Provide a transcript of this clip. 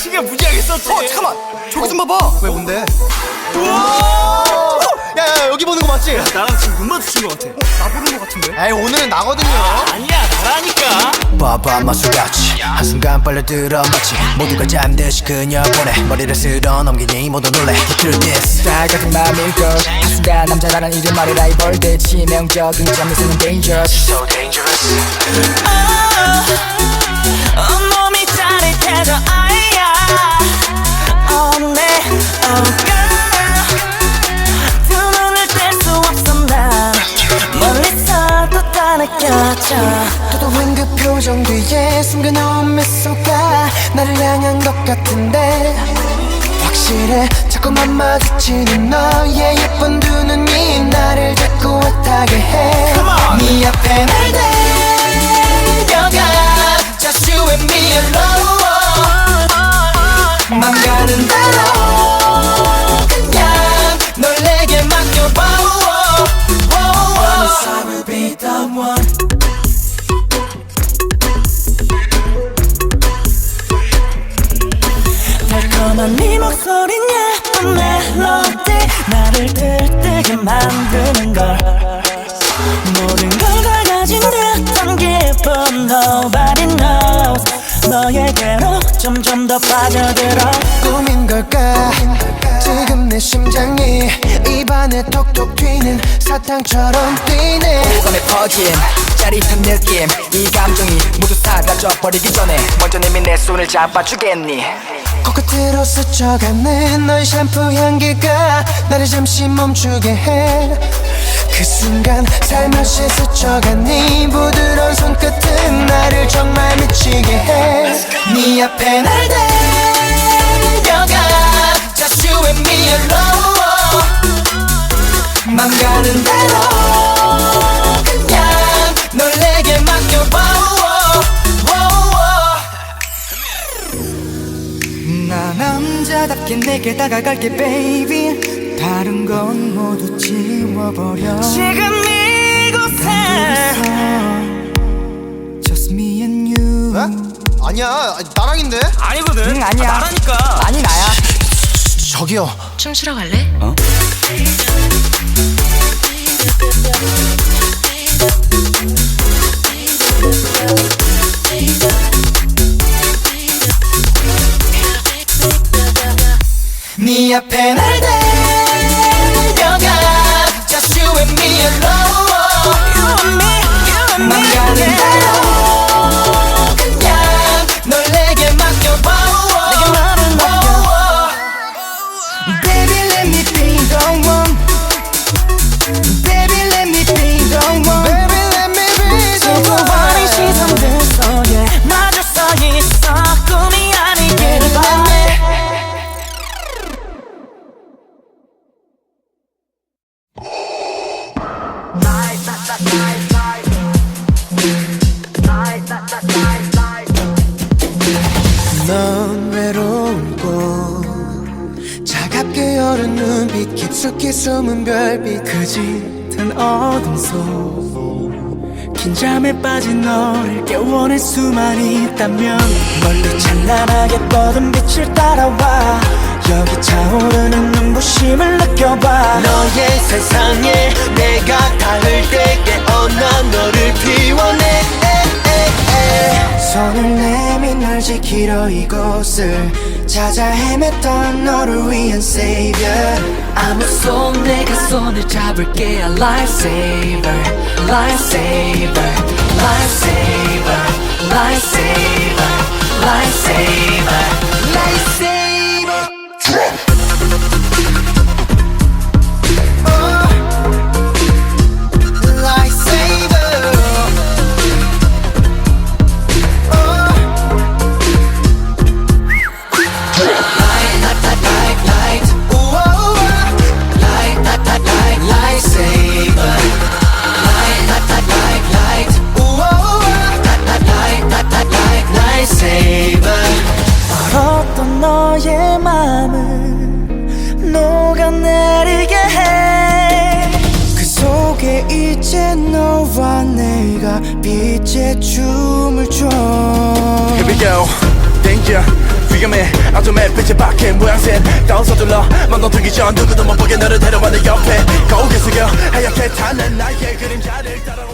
신경 무지하게 썼지. 어 잠깐만. 저기 좀 봐봐. 왜 뭔데? 야야 여기 보는 거 맞지? 나랑 지금 눈 마주친 것 같아. 나 보는 거 같은데? 에이 오늘은 나거든요. 아니야, 나라니까. 봐봐 마술같이 한순간 빨려들어 마치 모두가 잠듯이 그녀 보내. 머리를 쓸어 넘기니 모두 놀래. Through this. 같은 맘일 걸 한순간 남자라는 이름 말이 라이벌 대 치명적인 점이 쓰는 dangerous. So dangerous. 온몸이 짜릿해져 어 느새 어가 두 눈을 뗄수 없어 난. 멀리서도 다 느껴져. 도도한 그 표정 뒤에 숨겨놓은 미소가 나를 향한 것 같은데. 확실해 자꾸만 마주치는 너의 예쁜 두 눈이 나를 자꾸 애타게 나를 들뜨게 만드는 걸. 모든 걸 다 가진 듯한 기분. Nobody knows. 너에게로 점점 더 빠져들어. 꿈인 걸까? 지금 내 심장이 입안에 톡톡 튀는 사탕처럼 뛰네. 오감에 퍼진 짜릿한 느낌. 이 감정이 모두 사 라져버리기 전에 먼저 내민 내 손을 잡아주겠니? 코끝으로 스쳐가는 너의 샴푸 향기가 나를 잠시 멈추게 해. 그 순간 살며시 스쳐간 네 부드러운 손끝은 나를 정말 미치게 해네 앞에 날데 남자답게 내게 다가갈게 baby 다른 건 모두 지워버려 지금 이곳에 Just me and you 에? 아니야 아니, 나랑인데? 아니거든. 응, 아니야. 아, 나라니까. 아니 나야 저기요 춤추러 갈래? 네 앞에 날데 넌 외로운 꽃 차갑게 여는 눈빛 깊숙이 숨은 별빛 그 짙은 어둠 속. 긴장에 빠진 너를 깨워낼 수만 있다면 멀리 찬란하게 뻗은 빛을 따라와 여기 차오르는 눈부심을 느껴봐. 너의 세상에 내가 닿을 때 깨어나 너를 피워내. 손을 내민 널 지키러 이곳을 찾아 헤맸던 너를 위한 savior. 아무 손 내가 손을 잡을게. Lifesaver, lifesaver, lifesaver, lifesaver, lifesaver 빛의 춤을 춰. Here we go, danger. 위험해. 아톰의 빛의 박해. 모양새. 다운 서둘러. 만너뜨기 전 누구도 못 보게 너를 데려와 내 옆에. 거울에 숙여. 하얗게 타는 나의 그림자를 따라